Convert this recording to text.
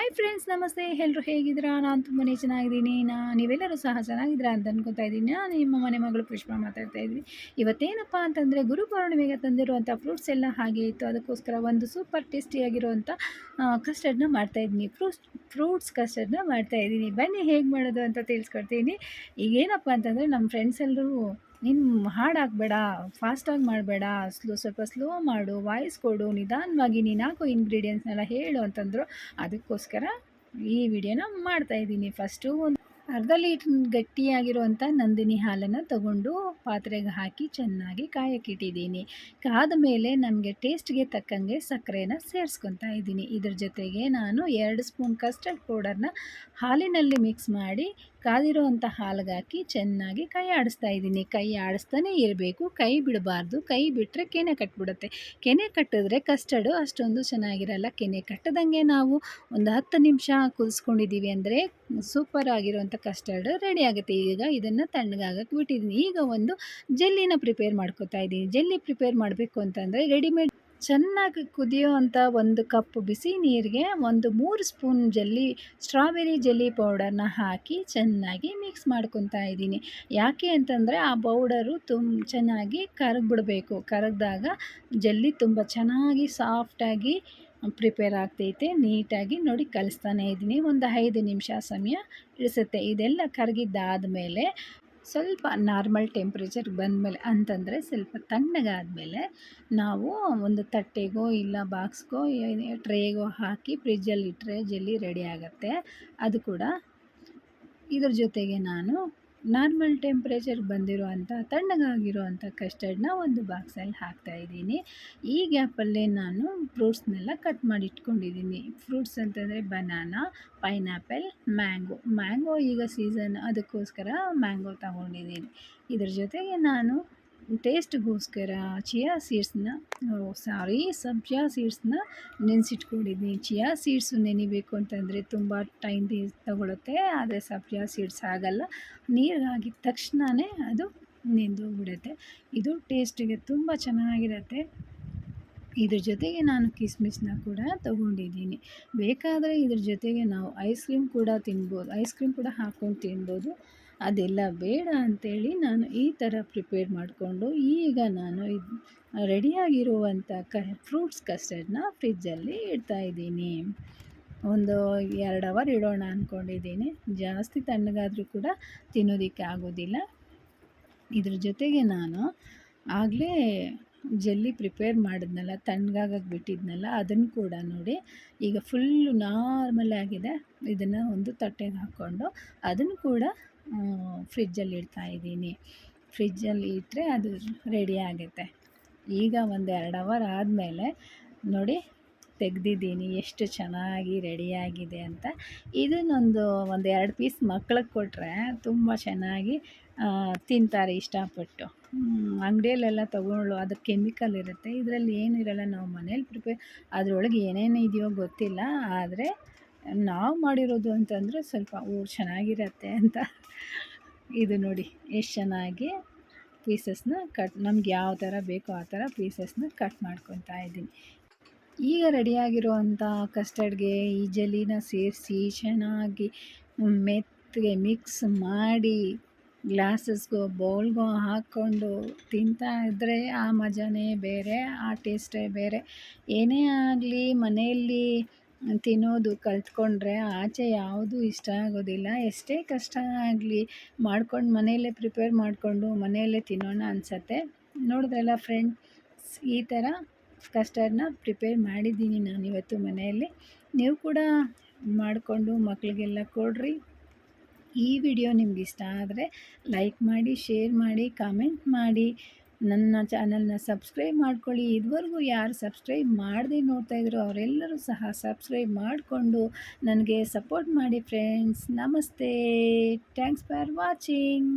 Hi friends ನಮಸ್ತೆ. ಎಲ್ಲರೂ ಹೇಗಿದ್ದೀರಾ? ನಾನು ತುಂಬಾ ಚೆನ್ನಾಗಿದ್ದೀನಿ. ನಾ, ನೀವೆಲ್ಲರೂ ಸಹ ಚೆನ್ನಾಗಿದ್ದೀರಾ ಅಂತ ಅನ್ಕೋತಾ ಇದ್ದೀನಿ. ನಾನು ನಿಮ್ಮ ಮನೆ ಮಗಳು ಪುಷ್ಪ ಮಾತಾಡ್ತಾ ಇದ್ದೀನಿ. ಇವತ್ತೇನಪ್ಪ ಅಂತಂದರೆ, ಗುರು ಪೌರ್ಣಿಮೆಗೆ ತಂದಿರುವಂಥ ಫ್ರೂಟ್ಸ್ ಎಲ್ಲ ಹಾಗೆ ಇತ್ತು. ಅದಕ್ಕೋಸ್ಕರ ಒಂದು ಸೂಪರ್ ಟೇಸ್ಟಿಯಾಗಿರುವಂಥ ಕಸ್ಟರ್ಡ್ನ ಮಾಡ್ತಾಯಿದ್ದೀನಿ ಫ್ರೂಟ್ಸ್ ಫ್ರೂಟ್ಸ್ ಕಸ್ಟರ್ಡ್ನ ಮಾಡ್ತಾಯಿದ್ದೀನಿ ಬನ್ನಿ, ಹೇಗೆ ಮಾಡೋದು ಅಂತ ತಿಳಿಸ್ಕೊಡ್ತೀನಿ. ಈಗೇನಪ್ಪ ಅಂತಂದರೆ ನಮ್ಮ ಫ್ರೆಂಡ್ಸ್ ಎಲ್ಲರೂ ನೀನು ಹಾಡಾಕಬೇಡ ಫಾಸ್ಟಾಗಿ ಮಾಡಬೇಡ, ಸ್ಲೋ, ಸ್ವಲ್ಪ ಸ್ಲೋ ಮಾಡು, ವಾಯ್ಸ್ ಕೊಡು, ನಿಧಾನವಾಗಿ ನೀನು ಹಾಕೋ ಇಂಗ್ರೀಡಿಯೆಂಟ್ಸ್ನೆಲ್ಲ ಹೇಳು ಅಂತಂದರು. ಅದಕ್ಕೋಸ್ಕರ ಈ ವಿಡಿಯೋನ ಮಾಡ್ತಾಯಿದ್ದೀನಿ ಫಸ್ಟು ಒಂದು ಅರ್ಧ ಲೀಟ್ರ್ ಗಟ್ಟಿಯಾಗಿರುವಂಥ ನಂದಿನಿ ಹಾಲನ್ನು ತಗೊಂಡು ಪಾತ್ರೆಗೆ ಹಾಕಿ ಚೆನ್ನಾಗಿ ಕಾಯಕ್ಕಿಟ್ಟಿದ್ದೀನಿ. ಕಾದ ಮೇಲೆ ನಮಗೆ ಟೇಸ್ಟ್ಗೆ ತಕ್ಕಂಗೆ ಸಕ್ಕರೆನ ಸೇರಿಸ್ಕೊತಾ ಇದ್ದೀನಿ. ಇದ್ರ ಜೊತೆಗೆ ನಾನು ಎರಡು ಸ್ಪೂನ್ ಕಸ್ಟರ್ಡ್ ಪೌಡರ್ನ ಹಾಲಿನಲ್ಲಿ ಮಿಕ್ಸ್ ಮಾಡಿ ಕಾದಿರುವಂಥ ಹಾಲಿಗಾಕಿ ಚೆನ್ನಾಗಿ ಕೈ ಆಡಿಸ್ತಾ ಇದ್ದೀನಿ. ಕೈ ಆಡಿಸ್ತಾನೆ ಇರಬೇಕು. ಕೈ ಬಿಡಬಾರ್ದು. ಕೈ ಬಿಟ್ಟರೆ ಕೆನೆ ಕಟ್ಬಿಡುತ್ತೆ. ಕೆನೆ ಕಟ್ಟಿದ್ರೆ ಕಸ್ಟರ್ಡು ಅಷ್ಟೊಂದು ಚೆನ್ನಾಗಿರಲ್ಲ. ಕೆನೆ ಕಟ್ಟದಂಗೆ ನಾವು ಒಂದು ಹತ್ತು ನಿಮಿಷ ಕುದಿಸ್ಕೊಂಡಿದ್ದೀವಿ ಅಂದರೆ ಸೂಪರ್ ಆಗಿರುವಂಥ ಕಸ್ಟರ್ಡ್ ರೆಡಿ ಆಗುತ್ತೆ. ಈಗ ಇದನ್ನು ತಣ್ಣಗಾಗಕ್ಕೆ ಬಿಟ್ಟಿದ್ದೀನಿ. ಈಗ ಒಂದು ಜೆಲ್ಲಿನ ಪ್ರಿಪೇರ್ ಮಾಡ್ಕೋತಾ ಇದ್ದೀನಿ. ಜೆಲ್ಲಿ ಪ್ರಿಪೇರ್ ಮಾಡಬೇಕು ಅಂತಂದರೆ ರೆಡಿಮೇಡ್ ಚೆನ್ನಾಗಿ ಕುದಿಯೋವಂಥ ಒಂದು ಕಪ್ ಬಿಸಿ ನೀರಿಗೆ ಒಂದು ಮೂರು ಸ್ಪೂನ್ ಜಲ್ಲಿ, ಸ್ಟ್ರಾಬೆರಿ ಜೆಲ್ಲಿ ಪೌಡರ್ನ ಹಾಕಿ ಚೆನ್ನಾಗಿ ಮಿಕ್ಸ್ ಮಾಡ್ಕೊತಾ ಇದ್ದೀನಿ. ಯಾಕೆ ಅಂತಂದರೆ ಆ ಪೌಡರು ತುಂಬ ಚೆನ್ನಾಗಿ ಕರಗ್ಬಿಡಬೇಕು ಕರಗಿದಾಗ ಜಲ್ಲಿ ತುಂಬ ಚೆನ್ನಾಗಿ ಸಾಫ್ಟಾಗಿ ಪ್ರಿಪೇರ್ ಆಗ್ತೈತೆ. ನೀಟಾಗಿ ನೋಡಿ ಕಲಿಸ್ತಾನೆ ಇದ್ದೀನಿ. ಒಂದು ಐದು ನಿಮಿಷ ಸಮಯ ಇಳಿಸುತ್ತೆ. ಇದೆಲ್ಲ ಕರಗಿದ್ದಾದಮೇಲೆ ಸ್ವಲ್ಪ ನಾರ್ಮಲ್ ಟೆಂಪ್ರೇಚರ್ಗೆ ಬಂದಮೇಲೆ ಅಂತಂದರೆ ಸ್ವಲ್ಪ ತಣ್ಣಗಾದಮೇಲೆ ನಾವು ಒಂದು ತಟ್ಟೆಗೋ ಇಲ್ಲ ಬಾಕ್ಸ್ಗೋ ಟ್ರೇಗೋ ಹಾಕಿ ಫ್ರಿಜ್ಜಲ್ಲಿ ಇಟ್ಟರೆ ಜಲ್ಲಿ ರೆಡಿ ಆಗುತ್ತೆ. ಅದು ಕೂಡ ಇದ್ರ ಜೊತೆಗೆ ನಾನು ನಾರ್ಮಲ್ ಟೆಂಪ್ರೇಚರ್ ಬಂದಿರುವಂಥ, ತಣ್ಣಗಾಗಿರುವಂಥ ಕಸ್ಟರ್ಡ್ನ ಒಂದು ಬಾಕ್ಸಲ್ಲಿ ಹಾಕ್ತಾಯಿದ್ದೀನಿ ಈ ಗ್ಯಾಪಲ್ಲೇ ನಾನು ಫ್ರೂಟ್ಸ್ನೆಲ್ಲ ಕಟ್ ಮಾಡಿ ಇಟ್ಕೊಂಡಿದ್ದೀನಿ ಫ್ರೂಟ್ಸ್ ಅಂತಂದರೆ ಬನಾನಾ, ಪೈನಾಪಲ್, ಮ್ಯಾಂಗೋ. ಮ್ಯಾಂಗೋ ಈಗ ಸೀಸನ್ ಅದಕ್ಕೋಸ್ಕರ ಮ್ಯಾಂಗೋ ತಗೊಂಡಿದ್ದೀನಿ. ಇದ್ರ ಜೊತೆಗೆ ನಾನು ಟೇಸ್ಟ್ಗೋಸ್ಕರ ಚಿಯಾ ಸೀಡ್ಸ್ನ ಸಾರಿ ಸಬ್ಜಾ ಸೀಡ್ಸ್ನ ನೆನೆಸಿಟ್ಕೊಂಡಿದ್ದೀನಿ. ಚಿಯಾ ಸೀಡ್ಸು ನೆನಿಬೇಕು ಅಂತಂದರೆ ತುಂಬ ಟೈಮ್ ತಗೊಳುತ್ತೆ. ಆದರೆ ಸಬ್ಜಾ ಸೀಡ್ಸ್ ಆಗಲ್ಲ. ನೀರು ಹಾಕಿದ ತಕ್ಷಣವೇ ಅದು ನೆಂದೋಗ್ಬಿಡುತ್ತೆ ಇದು ಟೇಸ್ಟಿಗೆ ತುಂಬ ಚೆನ್ನಾಗಿರುತ್ತೆ. ಇದ್ರ ಜೊತೆಗೆ ನಾನು ಕಿಸ್ಮಿಸ್ನ ಕೂಡ ತೊಗೊಂಡಿದ್ದೀನಿ. ಬೇಕಾದರೆ ಇದ್ರ ಜೊತೆಗೆ ನಾವು ಐಸ್ ಕ್ರೀಮ್ ಕೂಡ ತಿನ್ಬೋದು. ಐಸ್ ಕ್ರೀಮ್ ಕೂಡ ಹಾಕ್ಕೊಂಡು ತಿನ್ಬೋದು. ಅದೆಲ್ಲ ಬೇಡ ಅಂತೇಳಿ ನಾನು ಈ ಥರ ಪ್ರಿಪೇರ್ ಮಾಡಿಕೊಂಡು ಈಗ ನಾನು ಇದು ರೆಡಿಯಾಗಿರುವಂಥ ಕ ಫ್ರೂಟ್ಸ್ ಕಸ್ಟರ್ಡ್ನ ಫ್ರಿಜ್ಜಲ್ಲಿ ಇಡ್ತಾಯಿದ್ದೀನಿ ಒಂದು ಎರಡು ಅವರ್ ಇಡೋಣ ಅಂದ್ಕೊಂಡಿದ್ದೀನಿ ಜಾಸ್ತಿ ತಣ್ಣಗಾದರೂ ಕೂಡ ತಿನ್ನೋದಕ್ಕೆ ಆಗೋದಿಲ್ಲ. ಇದ್ರ ಜೊತೆಗೆ ನಾನು ಆಗಲೇ ಜಲ್ಲಿ ಪ್ರಿಪೇರ್ ಮಾಡಿದ್ನಲ್ಲ ತಣ್ಣಗಾಗಕ್ಕೆ ಬಿಟ್ಟಿದ್ನಲ್ಲ, ಅದನ್ನು ಕೂಡ ನೋಡಿ ಈಗ ಫುಲ್ಲು ನಾರ್ಮಲ್ ಆಗಿದೆ. ಇದನ್ನು ಒಂದು ತಟ್ಟೆಗೆ ಹಾಕ್ಕೊಂಡು ಅದನ್ನು ಕೂಡ ಫ್ರಿಜ್ಜಲ್ಲಿ ಇಡ್ತಾ ಇದ್ದೀನಿ. ಫ್ರಿಜ್ಜಲ್ಲಿ ಇಟ್ಟರೆ ಅದು ರೆಡಿ ಆಗುತ್ತೆ. ಈಗ ಒಂದು ಎರಡು ಅವರ್ ಆದಮೇಲೆ ನೋಡಿ ತೆಗೆದಿದ್ದೀನಿ. ಎಷ್ಟು ಚೆನ್ನಾಗಿ ರೆಡಿಯಾಗಿದೆ ಅಂತ. ಇದನ್ನೊಂದು ಒಂದು ಎರಡು ಪೀಸ್ ಮಕ್ಳಿಗೆ ಕೊಟ್ಟರೆ ತುಂಬ ಚೆನ್ನಾಗಿ ತಿಂತಾರೆ ಇಷ್ಟಪಟ್ಟು. ಅಂಗಡಿಯಲ್ಲೆಲ್ಲ ತೊಗೊಳ್ಳೋ ಅದು ಕೆಮಿಕಲ್ ಇರುತ್ತೆ. ಇದರಲ್ಲಿ ಏನಿರಲ್ಲ ನಾವು ಮನೇಲಿ ಪ್ರಿಪೇರ್, ಅದರೊಳಗೆ ಏನೇನು ಇದೆಯೋ ಗೊತ್ತಿಲ್ಲ. ಆದರೆ ನಾವು ಮಾಡಿರೋದು ಅಂತಂದರೆ ಸ್ವಲ್ಪ ಓ ಚೆನ್ನಾಗಿರತ್ತೆ ಅಂತ. ಇದು ನೋಡಿ, ಎಷ್ಟು ಚೆನ್ನಾಗಿ ಪೀಸಸ್ನ ಕಟ್ ನಮ್ಗೆ ಯಾವ ಥರ ಬೇಕೋ ಆ ಥರ ಪೀಸಸ್ನ ಕಟ್ ಮಾಡ್ಕೊತಾ ಇದ್ದೀನಿ. ಈಗ ರೆಡಿಯಾಗಿರುವಂಥ ಕಸ್ಟರ್ಡ್ಗೆ ಈ ಜಲ್ಲಿನ ಸೇರಿಸಿ ಚೆನ್ನಾಗಿ ಮೆತ್ತಗೆ ಮಿಕ್ಸ್ ಮಾಡಿ ಗ್ಲಾಸಸ್ಗೋ ಬೌಲ್ಗೋ ಹಾಕ್ಕೊಂಡು ತಿಂತಾ ಇದ್ದರೆ ಆ ಮಜಾನೇ ಬೇರೆ, ಆ ಟೇಸ್ಟೇ ಬೇರೆ. ಏನೇ ಆಗಲಿ ಮನೆಯಲ್ಲಿ ತಿನ್ನೋದು, ಕಲ್ತ್ಕೊಂಡ್ರೆ ಆಚೆ ಯಾವುದೂ ಇಷ್ಟ ಆಗೋದಿಲ್ಲ. ಎಷ್ಟೇ ಕಷ್ಟ ಆಗಲಿ, ಮಾಡ್ಕೊಂಡು ಮನೆಯಲ್ಲೇ ಪ್ರಿಪೇರ್ ಮಾಡಿಕೊಂಡು ಮನೆಯಲ್ಲೇ ತಿನ್ನೋಣ ಅನಿಸತ್ತೆ. ನೋಡಿದ್ರಲ್ಲ ಫ್ರೆಂಡ್ಸ್ ಈ ಥರ ಕಸ್ಟರ್ಡ್ನ ಪ್ರಿಪೇರ್ ಮಾಡಿದ್ದೀನಿ ನಾನು ಇವತ್ತು ಮನೆಯಲ್ಲಿ. ನೀವು ಕೂಡ ಮಾಡಿಕೊಂಡು ಮಕ್ಕಳಿಗೆಲ್ಲ ಕೊಡ್ರಿ. ಈ ವಿಡಿಯೋ ನಿಮ್ಗೆ ಇಷ್ಟ ಆದರೆ ಲೈಕ್ ಮಾಡಿ ಶೇರ್ ಮಾಡಿ ಕಾಮೆಂಟ್ ಮಾಡಿ. ನನ್ನ ಚಾನಲ್ನ ಸಬ್ಸ್ಕ್ರೈಬ್ ಮಾಡ್ಕೊಳ್ಳಿ. ಇದುವರೆಗೂ ಯಾರು ಸಬ್ಸ್ಕ್ರೈಬ್ ಮಾಡದೆ ನೋಡ್ತಾ ಇದ್ರು ಅವರೆಲ್ಲರೂ ಸಹ ಸಬ್ಸ್ಕ್ರೈಬ್ ಮಾಡಿಕೊಂಡು ನನಗೆ ಸಪೋರ್ಟ್ ಮಾಡಿ ಫ್ರೆಂಡ್ಸ್. ನಮಸ್ತೆ. Thanks for watching.